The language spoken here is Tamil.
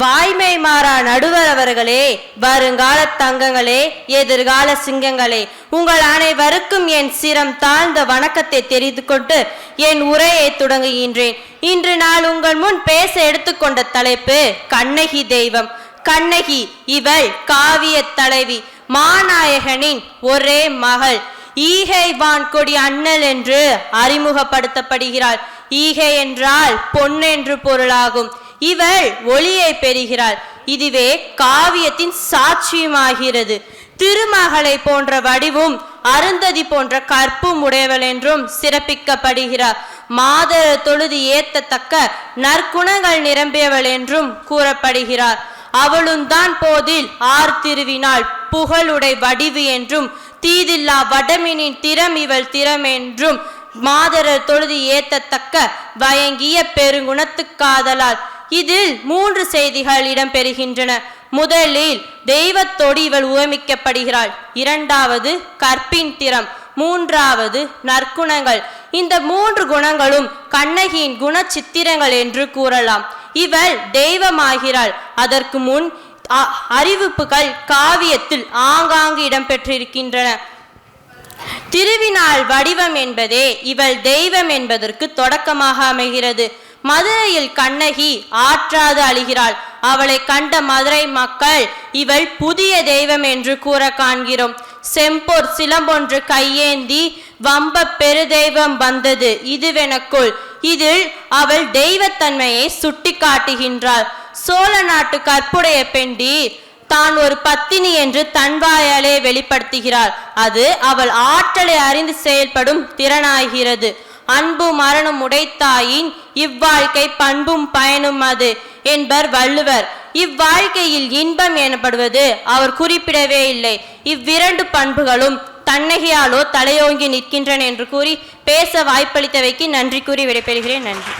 வாய்மை மாறா நடுவர் அவர்களே வருங்கால தங்கங்களே எதிர்கால சிங்கங்களே உங்கள் அனைவருக்கும் என் சிரம் தாழ்ந்த வணக்கத்தை தெரிந்து கொண்டு என் உரையை தொடங்குகின்றேன். இன்று நான் உங்கள் முன் பேச எடுத்துக்கொண்ட தலைப்பு கண்ணகி தெய்வம். கண்ணகி இவள் காவிய தலைவி. மாநாயகனின் ஒரே மகள். ஈகை வான்கொடி அண்ணல் என்று அறிமுகப்படுத்தப்படுகிறாள். ஈகை என்றால் பொன் என்று பொருளாகும். இவள் ஒளியை பெறுகிறாள். இதுவே காவியத்தின் சாட்சியமாகிறது. திருமகளை போன்ற வடிவும் அருந்ததி போன்ற கற்பும் உடையவள் என்றும் சிறப்பிக்கப்படுகிறார் மாத தொழுது ஏத்தத்தக்க நற்குணங்கள் நிரம்பியவள் என்றும் கூறப்படுகிறார் அவளும் தான் போதில் ஆர் திருவினாள் புகழுடை வடிவு என்றும் தீதில்லா வடமினின் திறம் இவள் திறம் என்றும் மாதரர் தொழுது ஏத்தத்தக்க வயங்கிய பெருங்குணத்து காதலால் இதில் மூன்று செய்திகள் இடம்பெறுகின்றன. முதலில் தெய்வத்தோடு இவள் உவமிக்கப்படுகிறாள். இரண்டாவது கற்பின் திறம். மூன்றாவது நற்குணங்கள். இந்த மூன்று குணங்களும் கண்ணகியின் குண சித்திரங்கள் என்று கூறலாம். இவள் தெய்வமாகிறாள். அதற்கு முன் அ- அறிவிப்புகள் காவியத்தில் ஆங்காங்கு இடம்பெற்றிருக்கின்றன. திருவினாள் வடிவம் என்பதே இவள் தெய்வம் என்பதற்கு தொடக்கமாக அமைகிறது. மதுரையில் கண்ணகி ஆற்றாது அழிகிறாள். அவளை கண்ட மதுரை மக்கள் இவள் புதிய தெய்வம் என்று கூற காண்கிறோம். செம்போர் சிலம்பொன்று கையேந்தி வம்ப பெருதெய்வம் வந்தது இதுவெனக்குள். இதில் அவள் தெய்வத்தன்மையை சுட்டி காட்டுகின்றாள். சோழ நாட்டு கற்புடைய பெண்டி தான் ஒரு பத்தினி என்று தன்வாயாலே வெளிப்படுத்துகிறாள். அது அவள் ஆற்றலை அறிந்து செயல்படும் திறனாகிறது அன்பு மரணம் உடைத்தாயின் இவ்வாழ்க்கை பண்பும் பயனும் அது என்பர் வள்ளுவர். இவ்வாழ்க்கையில் இன்பம் எனப்படுவது அவர் குறிப்பிடவே இல்லை. இவ்விரண்டு பண்புகளும் தன்னகையாலோ தலையோங்கி நிற்கின்றன என்று கூறி பேச வாய்ப்பளித்தவைக்கு நன்றி கூறி விடைபெறுகிறேன். நன்றி.